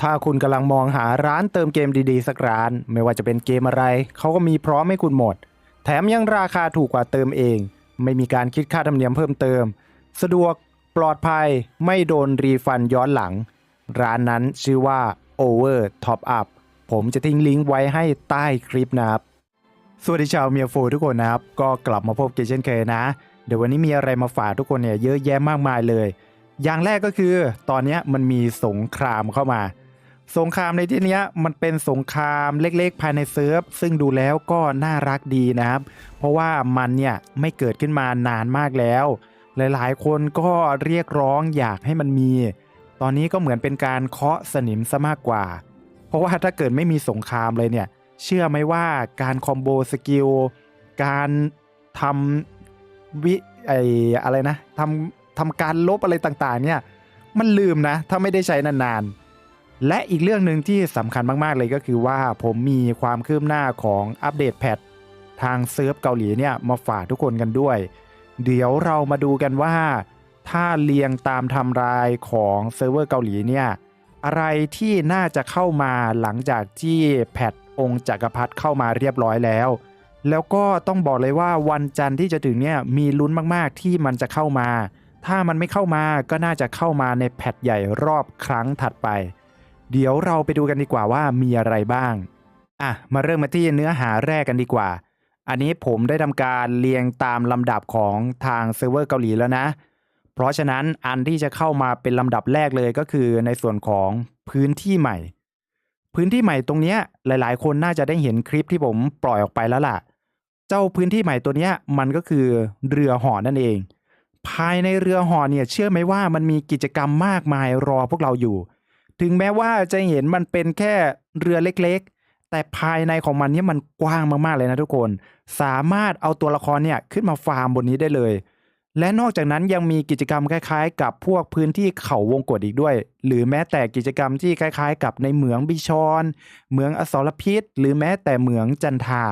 ถ้าคุณกำลังมองหาร้านเติมเกมดีๆ สักร้าน ไม่ว่าจะเป็นเกมอะไร เขาก็มีพร้อมให้คุณหมด แถมยังราคาถูกกว่าเติมเอง ไม่มีการคิดค่าธรรมเนียมเพิ่มเติม สะดวกปลอดภัยไม่โดนรีฟันย้อนหลัง ร้านนั้นชื่อว่า Over Top Up ผมจะทิ้งลิงก์ไว้ให้ใต้คลิปนะครับ สวัสดีชาวเมียโฟทุกคนนะครับ ก็กลับมาพบกันเช่นเคยนะ เดี๋ยววันนี้มีอะไรมาฝากทุกคนเนี่ยเยอะแยะมากมายเลย อย่างแรกก็คือ ตอนนี้มันมีสงครามเข้ามา สงครามในที่นี้มันเป็นสงครามเล็กๆ ภายในเซิร์ฟ ซึ่งดูแล้วก็น่ารักดีนะครับ เพราะว่ามันเนี่ยไม่เกิดขึ้นมานานมากแล้ว หลายๆ คนก็เรียกร้องอยากให้มันมี ตอนนี้ก็เหมือนเป็นการเคาะสนิมซะมากกว่า เพราะว่าถ้าเกิดไม่มีสงครามเลยเนี่ย เชื่อไหมว่าการคอมโบสกิล การทำวิไออะไรนะทำทำการลบอะไรต่างๆเนี่ย มันลืมนะ ถ้าไม่ได้ใช้นานๆ และอีกเรื่องหนึ่งที่สำคัญมาก ๆ เลยก็คือว่าผมมีความคืบหน้าของอัปเดตแพททางเซิร์ฟเกาหลีเนี่ยมาฝากทุกคนกันด้วย เดี๋ยวเรามาดูกันว่า ถ้าเรียงตามไทำรายของเซิร์ฟเวอร์เกาหลีเนี่ยอะไรที่น่าจะเข้ามาหลังจากที่แพทองค์จักรพรรดิเข้ามาเรียบร้อยแล้ว แล้วก็ต้องบอกเลยว่าวันจันทร์ที่จะถึงเนี่ยมีลุ้นมากๆที่มันจะเข้ามา ถ้ามันไม่เข้ามาก็น่าจะเข้ามาในแพทใหญ่รอบครั้งถัดไป เดี๋ยวเราไปดูกันดีกว่าว่ามีอะไรบ้าง อะ มาเริ่มมาที่เนื้อหาแรกกันดีกว่า อันนี้ผมได้ทำการเรียงตามลำดับของทางเซิร์ฟเวอร์เกาหลีแล้วนะ เพราะฉะนั้นอันที่จะเข้ามาเป็นลำดับแรกเลยก็คือในส่วนของพื้นที่ใหม่ พื้นที่ใหม่ตรงนี้ยหลาย ๆ คนน่าจะได้เห็นคลิปที่ผมปล่อยออกไปแล้วล่ะ เจ้าพื้นที่ใหม่ตัวนี้มันก็คือเรือห่อนั่นเอง ภายในเรือห่อเนี่ยเชื่อไหมว่ามันมีกิจกรรมมากมายรอพวกเราอยู่ ถึงแม้ว่าจะเห็นมันเป็นแค่เรือเล็กๆ แต่ภายในของมันเนี่ยมันกว้างมากๆเลยนะทุกคน สามารถเอาตัวละครเนี่ยขึ้นมาฟาร์มบนนี้ได้เลย และนอกจากนั้นยังมีกิจกรรมคล้ายๆ กับพวกพื้นที่เขาวงกฏอีกด้วย หรือแม้แต่กิจกรรมที่คล้าย ๆ กับในเหมืองบิชอนเหมืองอสรพิษ หรือแม้แต่เหมืองจันทา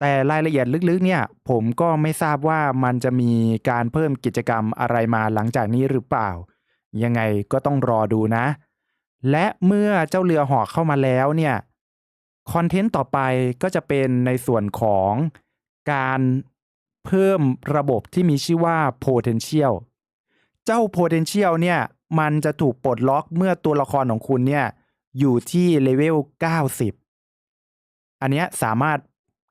แต่รายละเอียดลึกๆ เนี่ยผมก็ไม่ทราบว่ามันจะมีการเพิ่มกิจกรรมอะไรมาหลังจากนี้หรือเปล่า ยังไงก็ต้องรอดูนะ และเมื่อเจ้าเรือหอกเข้ามาแล้วเนี่ยคอนเทนต์ต่อไปก็จะเป็นในส่วนของการเพิ่มระบบที่มีชื่อว่า potential เจ้า potential เนี่ยมันจะถูกปลดล็อกเมื่อตัวละครของคุณเนี่ยอยู่ที่เลเวล 90 อันนี้สามารถ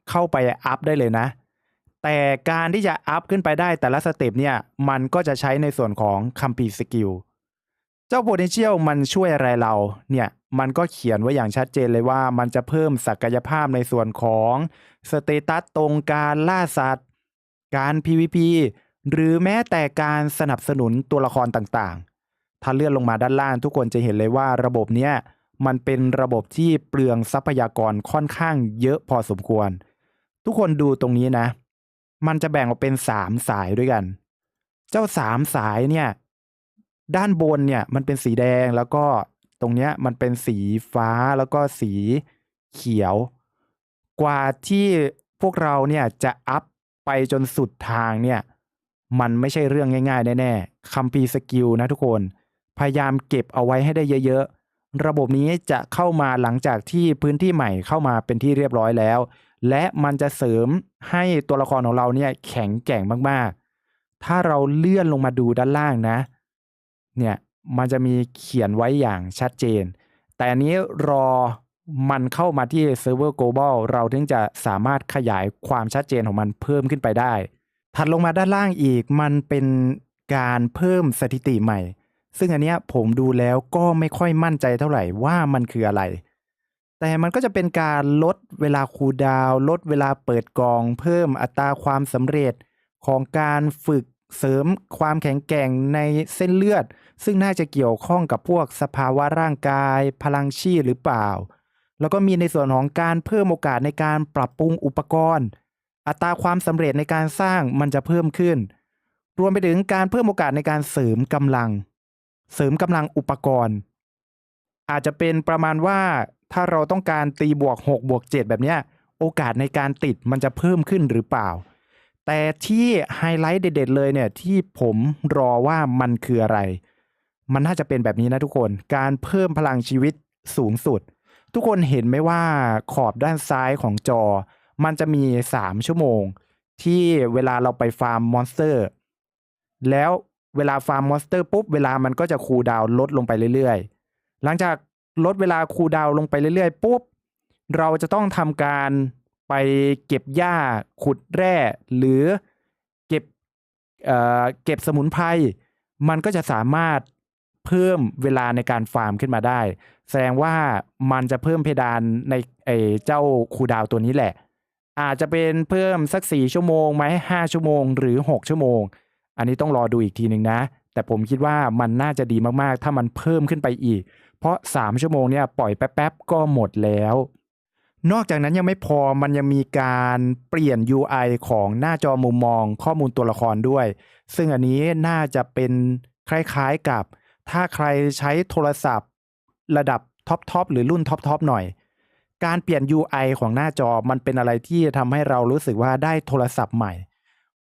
เข้าไปอัพได้เลยนะ แต่การที่จะอัพขึ้นไปได้แต่ละสเต็ปเนี่ยมันก็จะใช้ในส่วนของคัม e ีสกิล เจ้า potential มันช่วยอะไรเราเนี่ยมันก็เขียนไว้อย่างชัดเจนเลยว่ามันจะเพิ่มศักยภาพในส่วนของสเตตัสตรงการล่าสัตว์ การ PVP หรือแม้แต่การสนับสนุนตัวละครต่างๆ ถ้าเลื่อนลงมาด้านล่างทุกคนจะเห็นเลยว่าระบบเนี้ยมันเป็นระบบที่เปลืองทรัพยากรค่อนข้างเยอะพอสมควร ทุกคนดูตรงนี้นะ มันจะแบ่งออกเป็นสามสายด้วยกัน เจ้าสามสายเนี่ย ด้านบนเนี่ยมันเป็นสีแดงแล้วก็ตรงเนี้ยมันเป็นสีฟ้าแล้วก็สีเขียว กว่าที่พวกเราเนี่ยจะอัพไปจนสุดทางเนี่ยมันไม่ใช่เรื่องง่ายๆแน่ๆคัมปีสกิลนะทุกคน พยายามเก็บเอาไว้ให้ได้เยอะๆ ระบบนี้จะเข้ามาหลังจากที่พื้นที่ใหม่เข้ามาเป็นที่เรียบร้อยแล้ว และมันจะเสริมให้ตัวละครของเราเนี่ยแข็งแกร่งมากๆ ถ้าเราเลื่อนลงมาดูด้านล่างนะ เนี่ยมันจะมีเขียนไว้อย่างชัดเจน แต่อันนี้รอมันเข้ามาที่เซิร์ฟเวอร์ global เราถึงจะสามารถขยายความชัดเจนของมันเพิ่มขึ้นไปได้ ถัดลงมาด้านล่างอีกมันเป็นการเพิ่มสถิติใหม่ ซึ่งอันเนี้ยผมดูแล้วก็ไม่ค่อยมั่นใจเท่าไหร่ว่ามันคืออะไร แต่มันก็จะเป็นการลดเวลาคูดาวลดเวลาเปิดกอง เพิ่มอัตราความสำเร็จของการฝึกเสริมความแข็งแกร่งในเส้นเลือด ซึ่งน่าจะเกี่ยวข้องกับพวกสภาวะร่างกาย พลังชีพหรือเปล่า แล้วก็มีในส่วนของการเพิ่มโอกาสในการปรับปรุงอุปกรณ์ อัตราความสำเร็จในการสร้างมันจะเพิ่มขึ้น รวมไปถึงการเพิ่มโอกาสในการเสริมกำลัง เสริมกำลังอุปกรณ์ อาจจะเป็นประมาณว่าถ้าเราต้องการตีบวก6บวก7แบบเนี้ยโอกาสในการติดมันจะเพิ่มขึ้นหรือเปล่า แต่ที่ไฮไลท์เด็ดๆเลยเนี่ยที่ผมรอว่ามันคืออะไร มันน่าจะเป็นแบบนี้นะทุกคน การเพิ่มพลังชีวิตสูงสุด ทุกคนเห็นไหมว่าขอบด้านซ้ายของจอ มันจะมี 3 ชั่วโมง ที่เวลาเราไปฟาร์มมอนสเตอร์ แล้วเวลาฟาร์มมอนสเตอร์ปุ๊บ เวลามันก็จะคูลดาวลดลงไปเรื่อยๆ หลังจากลดเวลาคูลดาวลงไปเรื่อยๆปุ๊บ เราจะต้องทำการไปเก็บหญ้าขุดแร่ หรือเก็บเอ่อเก็บสมุนไพรมันก็จะสามารถ เพิ่มเวลาในการฟาร์มขึ้นมาได้ แสดงว่ามันจะเพิ่มเพดานในไอ้เจ้าคูดาวตัวนี้แหละ อาจจะเป็นเพิ่มสักสี่ชั่วโมงไหมห้าชั่วโมง หรือหกชั่วโมง อันนี้ต้องรอดูอีกทีหนึ่งนะ แต่ผมคิดว่ามันน่าจะดีมากๆ ถ้ามันเพิ่มขึ้นไปอีก เพราะ3ชั่วโมงเนี่ยปล่อยแป๊บๆก็หมดแล้วนอกจากนั้นยังไม่พอมันยังมีการเปลี่ยน UI ของหน้าจอมุมมองข้อมูลตัวละครด้วย ซึ่งอันนี้น่าจะเป็นคล้ายๆกับ ถ้าใครใช้โทรศัพท์ ระดับท็อปๆหรือรุ่นท็อปๆหน่อย การเปลี่ยน UI ของหน้าจอมันเป็นอะไรที่ทำให้เรารู้สึกว่าได้โทรศัพท์ใหม่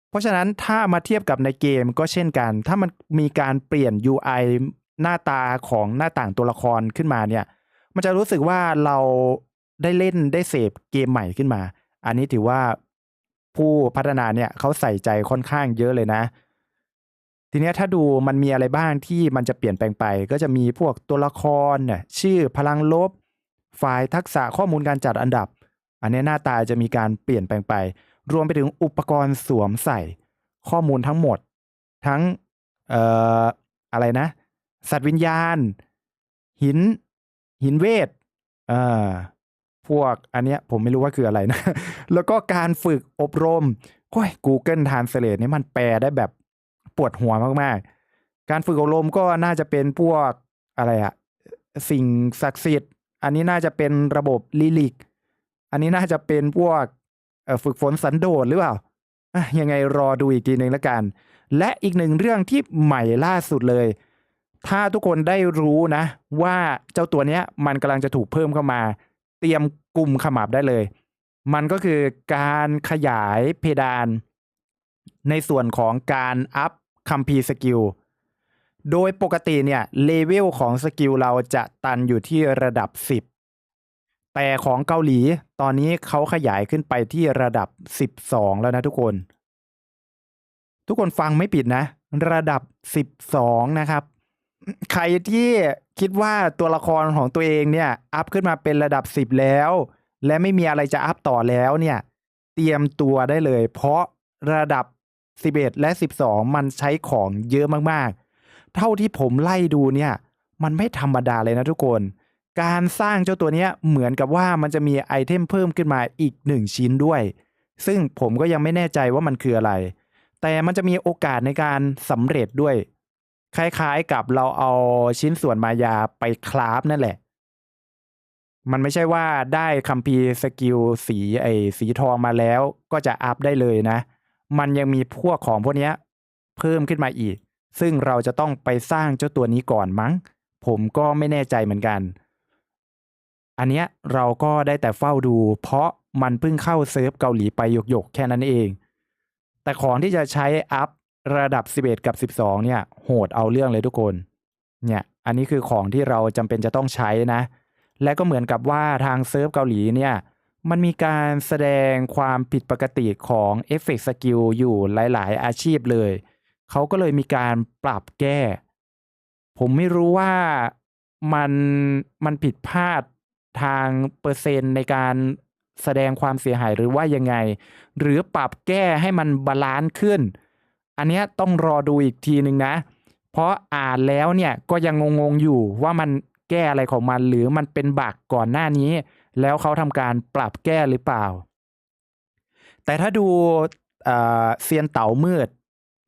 เพราะฉะนั้นถ้ามาเทียบกับในเกมก็เช่นกัน ถ้ามันมีการเปลี่ยน UI หน้าตาของหน้าต่างตัวละครขึ้นมาเนี่ย มันจะรู้สึกว่าเราได้เล่นได้เสพเกมใหม่ขึ้นมา อันนี้ถือว่าผู้พัฒนาเนี่ยเขาใส่ใจค่อนข้างเยอะเลยนะ ทีนี้ถ้าดูมันมีอะไรบ้างที่มันจะเปลี่ยนแปลงไป ก็จะมีพวกตัวละครเนี่ยชื่อพลังลบ ไฟล์ทักษะข้อมูลการจัดอันดับ อันนี้หน้าตาจะมีการเปลี่ยนแปลงไป รวมไปถึงอุปกรณ์สวมใส่ข้อมูลทั้งหมด ทั้งเอ่ออะไรนะ สัตว์วิญญาณ หิน หินเวทเอ่อพวกอันเนี้ยผมไม่รู้ว่าคืออะไรนะ แล้วก็การฝึกอบรมโอ้ย Google Translate นี่มันแปลได้แบบ ปวดหัวมากๆ การฝึกอบรมก็น่าจะเป็นพวกอะไรอะสิ่งศักดิ์สิทธิ์ อันนี้น่าจะเป็นระบบลิลิก อันนี้น่าจะเป็นพวกฝึกฝนสันโดษหรือเปล่ายังไงรอดูอีกทีหนึ่งแล้วกัน และอีกหนึ่งเรื่องที่ใหม่ล่าสุดเลย ถ้าทุกคนได้รู้นะ ว่าเจ้าตัวเนี้ยมันกำลังจะถูกเพิ่มเข้ามา เตรียมกลุ่มขมับได้เลย มันก็คือการขยายเพดาน ในส่วนของการอัพ คัมภีร์สกิล โดยปกติเนี่ยเลเวลของสกิลเราจะตันอยู่ที่ระดับ 10 แต่ของเกาหลีตอนนี้เขาขยายขึ้นไปที่ระดับ 12 แล้วนะทุกคน ทุกคนฟังไม่ผิดนะ ระดับ 12 นะครับ ใครที่คิดว่าตัวละครของตัวเองเนี่ยอัพขึ้นมาเป็นระดับ 10 แล้ว และไม่มีอะไรจะอัพต่อแล้วเนี่ยเตรียมตัวได้เลย เพราะระดับ 11 และ 12 มันใช้ของเยอะมากๆ เท่าที่ผมไล่ดูเนี่ยมันไม่ธรรมดาเลยนะทุกคน การสร้างเจ้าตัวเนี้ยเหมือนกับว่ามันจะมีไอเทมเพิ่มขึ้นมาอีกหนึ่งชิ้นด้วย ซึ่งผมก็ยังไม่แน่ใจว่ามันคืออะไร แต่มันจะมีโอกาสในการสำเร็จด้วย คล้ายๆกับเราเอาชิ้นส่วนมายาไปคราฟนั่นแหละ มันไม่ใช่ว่าได้คัมภีร์สกิลสีไอสีทองมาแล้วก็จะอัพได้เลยนะ มันยังมีพวกของพวกนี้เพิ่มขึ้นมาอีก ซึ่งเราจะต้องไปสร้างเจ้าตัวนี้ก่อนมั้ง ผมก็ไม่แน่ใจเหมือนกัน อันเนี้ยเราก็ได้แต่เฝ้าดู เพราะมันเพิ่งเข้าเซิร์ฟเกาหลีไปหยกๆ แค่นั้นเอง แต่ของที่จะใช้อัพระดับ 11 กับ 12 เนี่ย โหดเอาเรื่องเลยทุกคน เนี่ย อันนี้คือของที่เราจำเป็นจะต้องใช้นะ และก็เหมือนกับว่าทางเซิร์ฟเกาหลีเนี่ย มันมีการแสดงความผิดปกติของเอฟเฟกต์สกิลอยู่หลาย ๆ อาชีพเลย เขาก็เลยมีการปรับแก้ ผมไม่รู้ว่ามันมันผิดพลาดทางเปอร์เซ็นต์ในการแสดงความเสียหายหรือว่ายังไง หรือปรับแก้ให้มันบาลานซ์ขึ้น อันนี้ต้องรอดูอีกทีหนึ่งนะ เพราะอ่านแล้วเนี่ยก็ยังงงๆอยู่ว่ามันแก้อะไรของมัน หรือมันเป็นบักก่อนหน้านี้ แล้วเขาทำการปรับแก้หรือเปล่า แต่ถ้าดูเซียนเต๋ามืด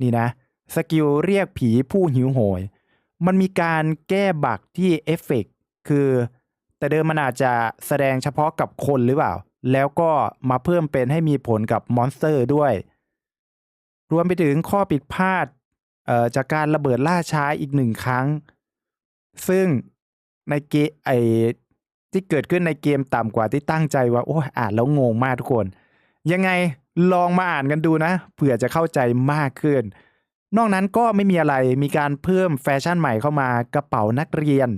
นี่นะสกิลเรียกผีผู้หิวโหย มันมีการแก้บักที่เอฟเฟกต์คือ แต่เดิมมันอาจจะแสดงเฉพาะกับคนหรือเปล่า แล้วก็มาเพิ่มเป็นให้มีผลกับมอนสเตอร์ด้วย รวมไปถึงข้อผิดพลาดจากการระเบิดล่าช้าอีกหนึ่งครั้ง ซึ่งในเกไอ ที่เกิดขึ้นในเกมต่ำกว่าที่ตั้งใจว่าโอ้ยอ่านแล้วงงมากทุกคน ยังไงลองมาอ่านกันดูนะเผื่อจะเข้าใจมากขึ้น นอกนั้นก็ไม่มีอะไรมีการเพิ่มแฟชั่นใหม่เข้ามากระเป๋านักเรียน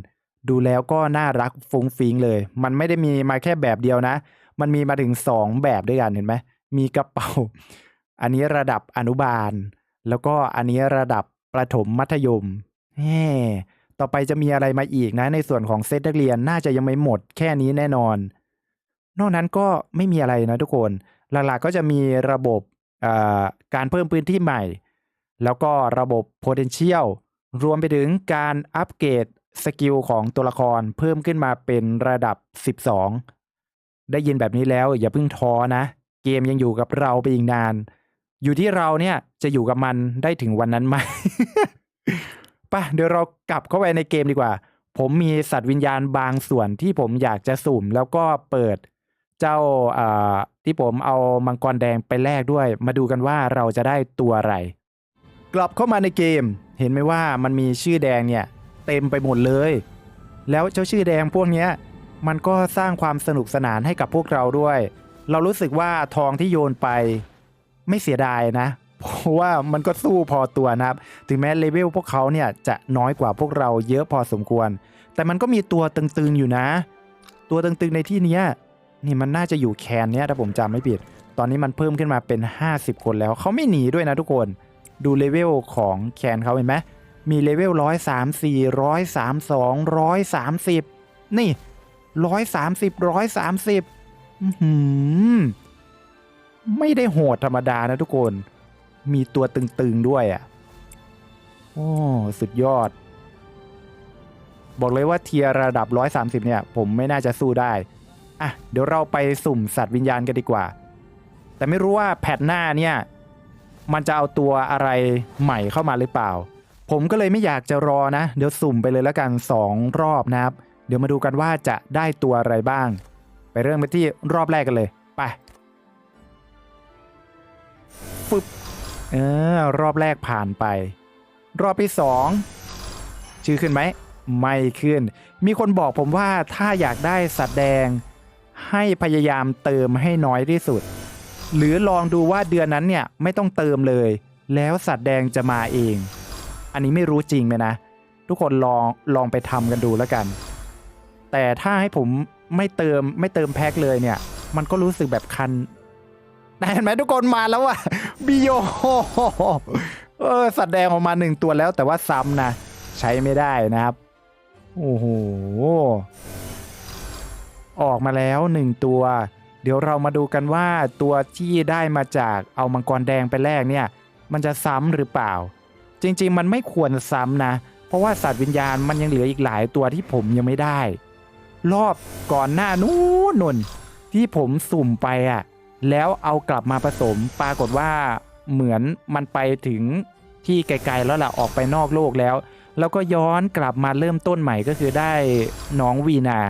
ดูแล้วก็น่ารักฟุ้งฟิงเลย มันไม่ได้มีมาแค่แบบเดียวนะ มันมีมาถึงสองแบบด้วยกันเห็นไหมมีกระเป๋า อันนี้ระดับอนุบาล แล้วก็อันนี้ระดับประถมมัธยมแหม ต่อไปจะมีอะไรมาอีกนะ ในส่วนของเซตนักเรียนน่าจะยังไม่หมดแค่นี้แน่นอน นอกนั้นก็ไม่มีอะไรนะทุกคน หลักๆก็จะมีระบบการเพิ่มพื้นที่ใหม่ แล้วก็ระบบ potential รวมไปถึงการอัปเกรดสกิลของตัวละครเพิ่มขึ้นมาเป็นระดับ 12 ได้ยินแบบนี้แล้วอย่าเพิ่งท้อนะ เกมยังอยู่กับเราไปอีกนาน อยู่ที่เราเนี่ยจะอยู่กับมันได้ถึงวันนั้นไหม ปะเดี๋ยวเรากลับเข้าไปในเกมดีกว่า ผมมีสัตว์วิญญาณบางส่วนที่ผมอยากจะสุ่มแล้วก็เปิดเจ้าที่ผมเอามังกรแดงไปแลกด้วย มาดูกันว่าเราจะได้ตัวอะไร กลับเข้ามาในเกม เห็นไหมว่ามันมีชื่อแดงเนี่ยเต็มไปหมดเลย แล้วเจ้าชื่อแดงพวกนี้มันก็สร้างความสนุกสนานให้กับพวกเราด้วย เรารู้สึกว่าทองที่โยนไป ไม่เสียดายนะ เพราะว่ามันก็สู้พอตัวนะครับ ถึงแม้เลเวลพวกเขาเนี่ยจะน้อยกว่าพวกเราเยอะพอสมควร แต่มันก็มีตัวตึงๆอยู่นะ ตัวตึงๆในที่นี้นี่มันน่าจะอยู่แคนเนี้ยถ้าผมจำไม่ผิด ตอนนี้มันเพิ่มขึ้นมาเป็น 50 คนแล้วเขาไม่หนีด้วยนะทุกคน ดูเลเวลของแคนเขาเห็นไหมมีเลเวลร้อยสามสี่ร้อยสามสองร้อยสามสิบนี่ร้อยสามสิบร้อยสามสิบไม่ได้โหดธรรมดานะทุกคน มีตัวตึงๆด้วยอะ โอ้ สุดยอด บอกเลยว่าเทียร์ระดับ 130 เนี่ย ผมไม่น่าจะสู้ได้ อะ เดี๋ยวเราไปสุ่มสัตว์วิญญาณกันดีกว่า แต่ไม่รู้ว่าแพทหน้าเนี่ย มันจะเอาตัวอะไรใหม่เข้ามาหรือเปล่า ผมก็เลยไม่อยากจะรอนะ เดี๋ยวสุ่มไปเลยแล้วกัน 2 รอบนะครับ เดี๋ยวมาดูกันว่าจะได้ตัวอะไรบ้าง ไปเริ่มไปที่รอบแรกกันเลย ไป เออรอบแรกผ่านไป รอบที่สองชื่อขึ้นไหมไม่ขึ้น มีคนบอกผมว่าถ้าอยากได้สัตว์แดง ให้พยายามเติมให้น้อยที่สุด หรือลองดูว่าเดือนนั้นเนี่ยไม่ต้องเติมเลย แล้วสัตว์แดงจะมาเอง อันนี้ไม่รู้จริงไหมนะ ทุกคนลองลองไปทำกันดูแล้วกัน แต่ถ้าให้ผมไม่เติมไม่เติมแพ็คเลยเนี่ย มันก็รู้สึกแบบคัน เห็นไหมทุกคนมาแล้วอะบิโยเออสัตว์แดงออกมาหนึ่งตัวแล้วแต่ว่าซ้ำนะ ใช้ไม่ได้นะครับ โอ้โห ออกมาแล้วหนึ่งตัว เดี๋ยวเรามาดูกันว่าตัวที่ได้มาจากเอามังกรแดงไปแลกเนี่ย มันจะซ้ำหรือเปล่า จริง ๆ มันไม่ควรซ้ำนะ เพราะว่าสัตว์วิญญาณมันยังเหลืออีกหลายตัวที่ผมยังไม่ได้ รอบก่อนหน้านู้นนนที่ผมสุ่มไปอะ แล้วเอากลับมาผสมปรากฏว่าเหมือนมันไปถึงที่ไกลๆแล้วล่ะออกไปนอกโลกแล้ว แล้วก็ย้อนกลับมาเริ่มต้นใหม่ก็คือได้น้องวีนา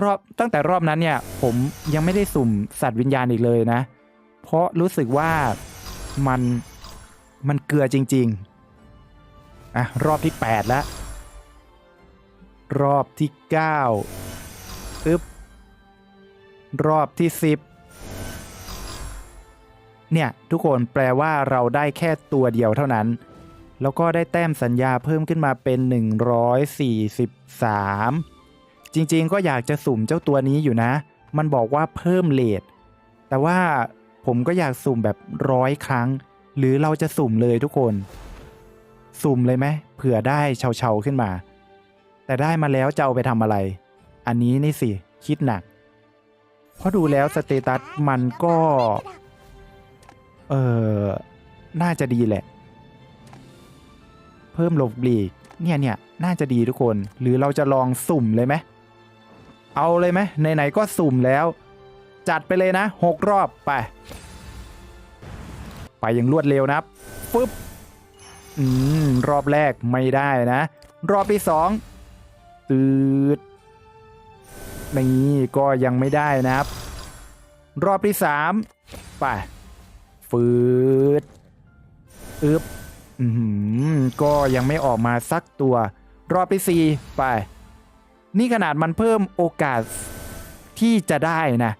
รอบตั้งแต่รอบนั้นเนี่ย ผมยังไม่ได้สุ่มสัตว์วิญญาณอีกเลยนะ เพราะรู้สึกว่ามันมันเกลือจริง ๆ อะ รอบที่ 8 แล้ว รอบที่9อึ๊บรอบที่ 10 เนี่ยทุกคนแปลว่าเราได้แค่ตัวเดียวเท่านั้น แล้วก็ได้แต้มสัญญาเพิ่มขึ้นมาเป็น 143 จริงๆก็อยากจะสุ่มเจ้าตัวนี้อยู่นะ มันบอกว่าเพิ่มเลทแต่ว่าผมก็อยากสุ่มแบบร้อยครั้ง หรือเราจะสุ่มเลยทุกคน สุ่มเลยไหมเผื่อได้เฉาๆขึ้นมา แต่ได้มาแล้วจะเอาไปทำอะไร อันนี้นี่สิ คิดหนัก เพราะดูแล้วสเตตัสมันก็ เออน่าจะดีแหละ เพิ่มหลบหลีกเนี่ยเนี่ยน่าจะดีทุกคน หรือเราจะลองสุ่มเลยไหมเอาเลยไหมไหนๆก็สุ่มแล้ว จัดไปเลยนะหกรอบไป ไปอย่างรวดเร็วนะครับปุ๊บอืมรอบแรกไม่ได้นะ รอบที่สองตืดนี่ก็ยังไม่ได้นะครับ รอบที่สามไป ฟืดอึบอืมก็ยังไม่ออกมาสักตัว รอบที่สี่ไป นี่ขนาดมันเพิ่มโอกาสที่จะได้นะ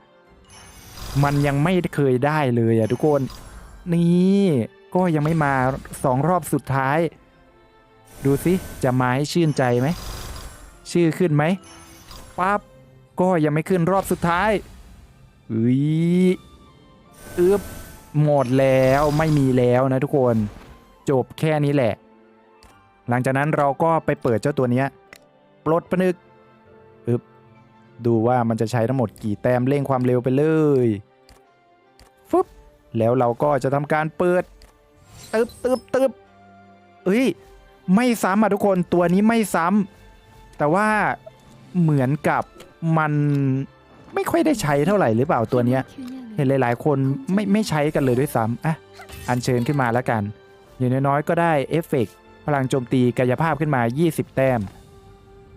มันยังไม่เคยได้เลยอะทุกคน นี่ก็ยังไม่มาสองรอบสุดท้าย ดูสิจะมาให้ชื่นใจไหม ชื่อขึ้นไหมปั๊บก็ยังไม่ขึ้นรอบสุดท้ายอุ้ยอึบ หมดแล้วไม่มีแล้วนะทุกคนจบแค่นี้แหละ หลังจากนั้นเราก็ไปเปิดเจ้าตัวนี้ปลดปนึกอึบดูว่ามันจะใช้ทั้งหมดกี่แต้มเร่งความเร็วไปเลยฟึบแล้วเราก็จะทำการเปิดตึบตึบตึบเอ้ยไม่ซ้ำอะทุกคนตัวนี้ไม่ซ้ำแต่ว่าเหมือนกับมันไม่ค่อยได้ใช้เท่าไหร่หรือเปล่าตัวเนี้ย เห็นหลาย ๆ คนไม่ไม่ใช้กันเลยด้วยซ้ำอะอัญเชิญขึ้นมาแล้วกัน อย่างน้อยๆก็ได้เอฟเฟกต์พลังโจมตีกายภาพขึ้นมา 20 แต้ม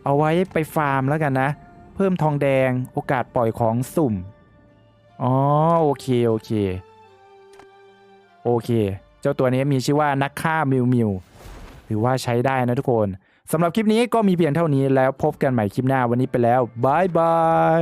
เอาไว้ไปฟาร์มแล้วกันนะ เพิ่มทองแดงโอกาสปล่อยของสุ่ม อ๋อ โอเค โอเค โอเค เจ้าตัวนี้มีชื่อว่านักฆ่ามิวมิวถือว่าใช้ได้นะทุกคนสำหรับคลิปนี้ก็มีเพียงเท่านี้แล้วพบกันใหม่คลิปหน้าวันนี้ไปแล้วบายบาย